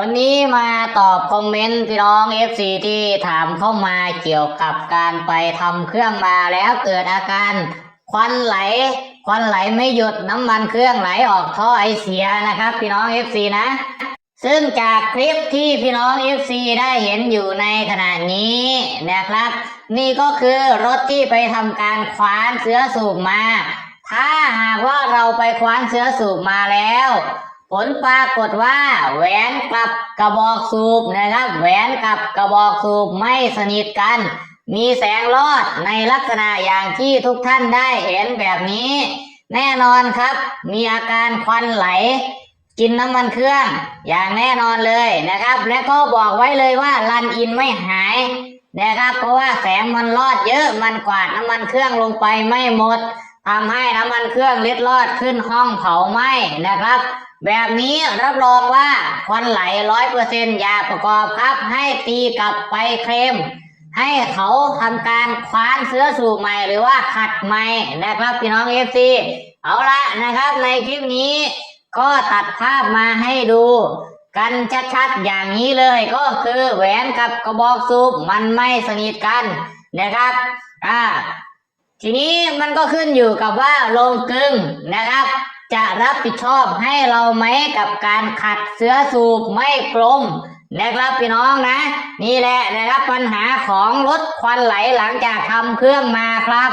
วันนี้มาตอบคอมเมนต์พี่น้อง FC ที่ถามเข้ามาเกี่ยวกับการไปทำเครื่องมาแล้วเกิดอาการควันไหล ควันไหลไม่หยุดน้ำมันเครื่องไหลออกท่อไอเสียนะครับ พี่น้อง FC นะ ซึ่งจากคลิปที่พี่น้อง FC ได้เห็นอยู่ในขณะนี้นะครับ นี่ก็คือรถที่ไปทำการคว้านเสื้อสูบมา ถ้าหากว่าเราไปคว้านเสื้อสูบมาแล้ว ผลปรากฏว่า แหวนกับกระบอกสูบนะครับ แหวนกับกระบอกสูบไม่สนิทกัน มีแสงลอดในลักษณะอย่างที่ทุกท่านได้เห็นแบบนี้ แน่นอนครับ มีอาการควันไหล กินน้ำมันเครื่อง อย่างแน่นอนเลยนะครับ และก็บอกไว้เลยว่ารันอินไม่หายนะครับ เพราะว่าแสงมันลอดเยอะมันกวาดน้ำมันเครื่องลงไปไม่หมด ทำให้น้ำมันเครื่องเล็ดลอดขึ้นห้องเผาไหม้นะครับ แบบนี้รับรองว่าควันไหลร้อยเปอร์เซ็นอย่าประกอบครับ ให้ตีกลับไปเคลมให้เขาทำการคว้านเสื้อสูบใหม่หรือว่าขัดใหม่นะครับพี่น้องเอฟซีเอาละนะครับ ในคลิปนี้ ก็ตัดภาพมาให้ดู กันชัดๆอย่างนี้เลยก็คือแหวนกับกระบอกสูบมันไม่สนิทกันนะครับ อ่า ทีนี้มันก็ขึ้นอยู่กับว่าโรงกลึงนะครับ จะรับผิดชอบให้เราไหมกับการขัดเสื้อสูบไม่กลมนะครับพี่น้องนะ นี่แหละนะครับปัญหาของรถควันไหลหลังจากทำเครื่องมาครับ